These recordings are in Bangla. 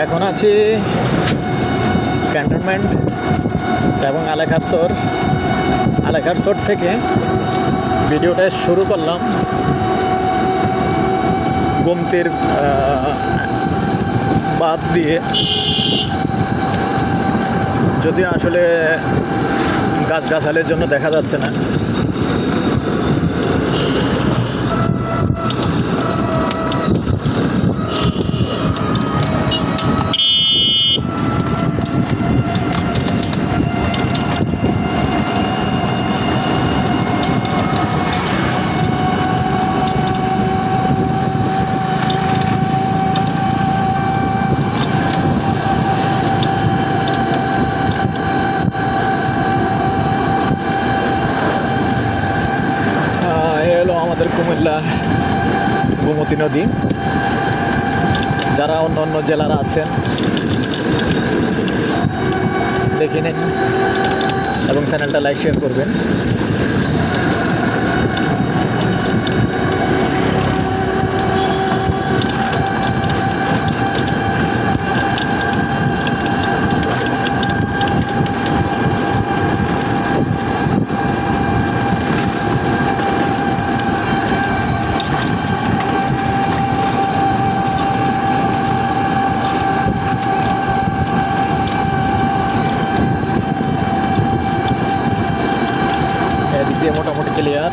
এখন আছি ক্যান্টনমেন্ট এবং আলেখার সোর আলেখার সোর থেকে ভিডিওটা শুরু করলাম। গোমতির বাদ দিয়ে। যদিও আসলে গাছ গাছগাছালির জন্য দেখা যাচ্ছে না। আমাদের কুমিল্লা গোমতী নদী। যারা অন্য অন্য জেলারা আছেন, দেখে নিন এবং চ্যানেলটা লাইক শেয়ার করবেন। দিয়ে মোটামুটি ক্লিয়ার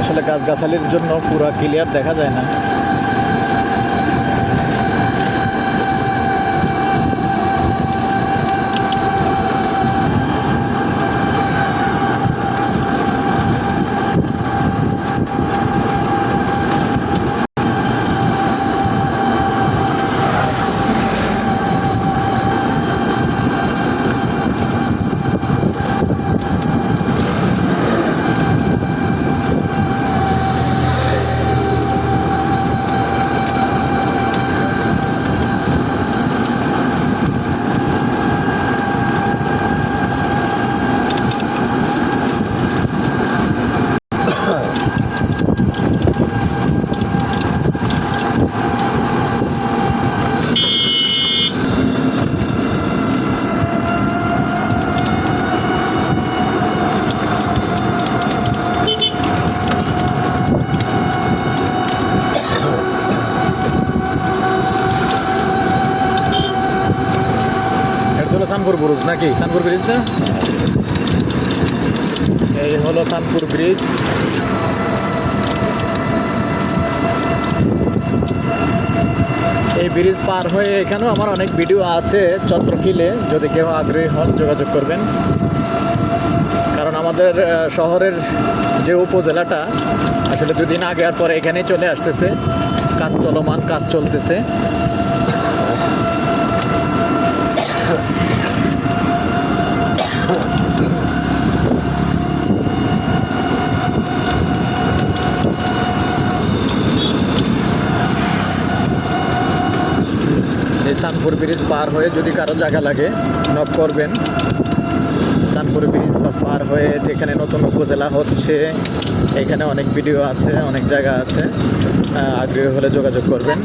আসলে গাছগাছালির জন্য পুরা ক্লিয়ার দেখা যায় না। হলো সানপুর ব্রিজ নাকি? সানপুর ব্রিজ না? এই হলো সানপুর ব্রিজ। এই ব্রিজ পার হয়ে এখানেও আমার অনেক ভিডিও আছে চত্রকিলে। যদি কেউ আগ্রহী হন, যোগাযোগ করবেন। কারণ আমাদের শহরের যে উপজেলাটা, আসলে দুদিন আগে আর পরে এখানেই চলে আসতেছে। কাজ চলমান, কাজ চলতেছে। এই সানপুর ব্রিজ পার হয়ে যদি কারও জায়গা লাগে নক করবেন। সানপুর ব্রিজ পার হয়ে যেখানে নতুন উপজেলা হচ্ছে, এখানে অনেক ভিডিও আছে, অনেক জায়গা আছে। আগ্রহী হলে যোগাযোগ করবেন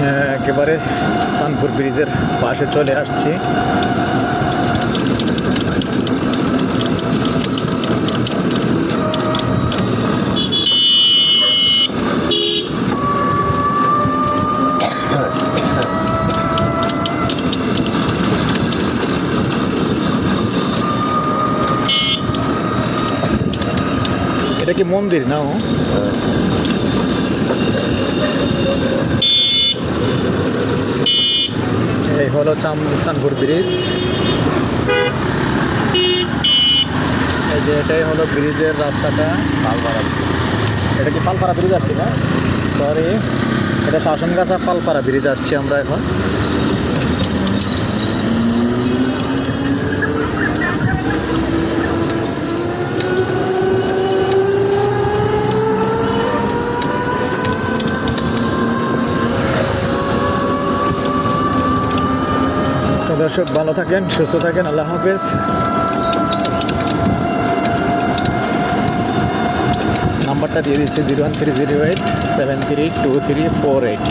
হ্যাঁ, একেবারে সানপুর ব্রিজের পাশে চলে আসছি এটা কি মন্দির না ও? এই হলো চামসানপুর ব্রিজ। এই যে এটাই হলো ব্রিজের রাস্তাটা। পালপাড়া এটা কি পালপাড়া ব্রিজ আসছি না? সরি এটা শাসনগাছা পালপাড়া ব্রিজ আসছি আমরা এখন। দর্শক, ভালো থাকেন, সুস্থ থাকেন, আল্লাহ হাফেজ। নাম্বারটা দিয়ে দিচ্ছে zero one three zero eight, seven three two three four eight.